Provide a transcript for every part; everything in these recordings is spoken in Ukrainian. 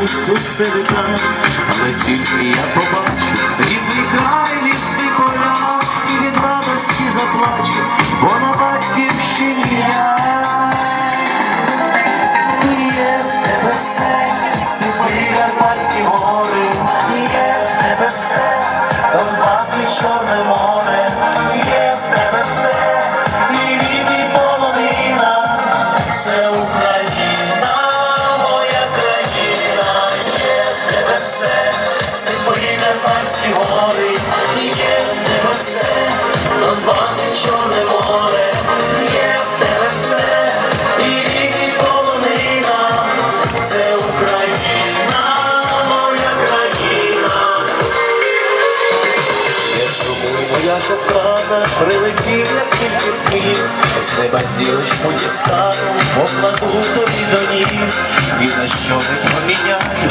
чомусь усе вітає, але тільки я побачу. Рідний край, чому моя прилетів, як тільки сміх, з неба зірочку дістану, покладу тобі до ніг, і за що не поміняю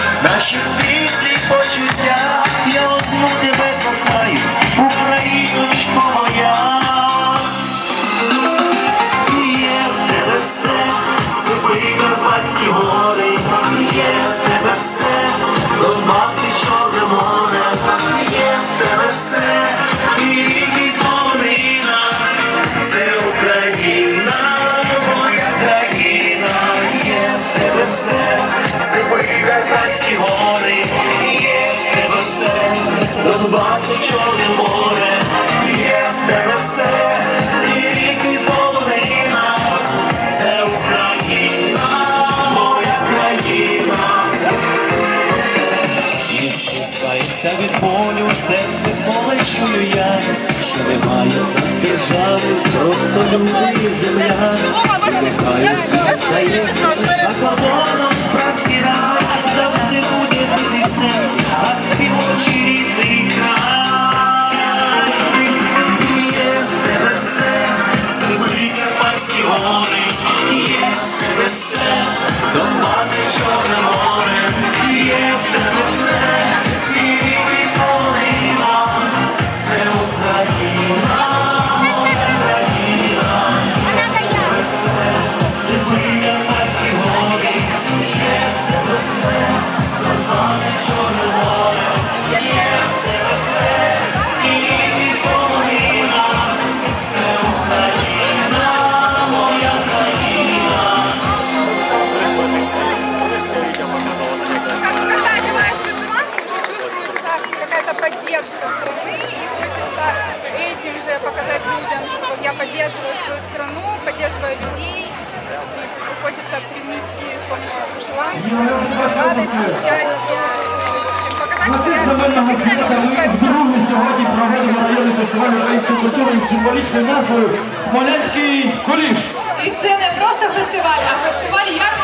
спускається від болю, серце поле чую я, що немає держави, просто люди і земля. Нехай світ стає за кордоном справжній рай, завжди буде битися, а співочі on поддерживаю свою страну, поддерживаю людей, и хочется привнести с помощью вышиванки радости, счастья, свою страну. Другий сьогодні проведено районний фестиваль української культури із символічною назвою Смолянський куліш. І це не просто фестиваль, а фестиваль ярмарок.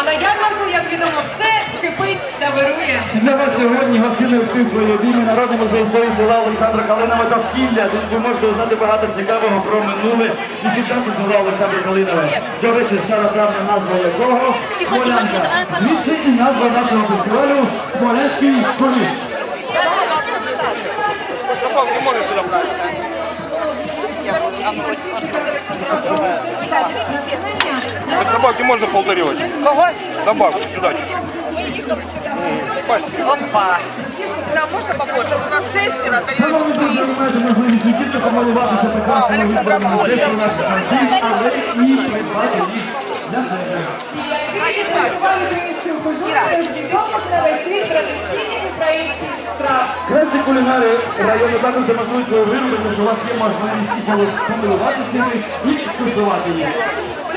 А на ярмарку, як відомо, все кипить та вирує. Для вас сьогодні гостини вкрив своє обійми Народний музей історії села Олександра Калинова довкілля. Тут ви можете узнати багато цікавого про минуле і сучасне села Олександра Калинова. До речі, староправна назва якого новому. Звідси і назва нашого фестивалю Смолянський куліш. Так добавьте можно полторёчек. Кого? Добавьте сюда чуть-чуть. Опа. Да, можно побольше? У нас шестеро, тарелочек три. Олександра. Кращі кулінари району також демонструють свою вироби, тому що у вас є можливість і помилуватися і скуштувати їх.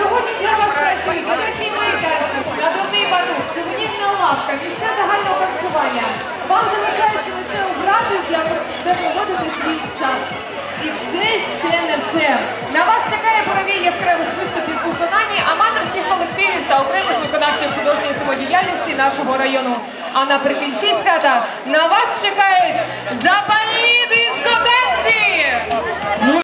Сьогодні для вас працюють дитячий майданчик, надувний батут, сувенірна лавка, місця загального харчування. Вам залишається лише обрати для де проводити свій час. І це ще не все. На вас чекає боровій яскравих виступів у виконанні аматорських колективів та окремих виконавців художньої самодіяльності нашого району. А наприкінці свята на вас чекають запальні дискотанці! Ну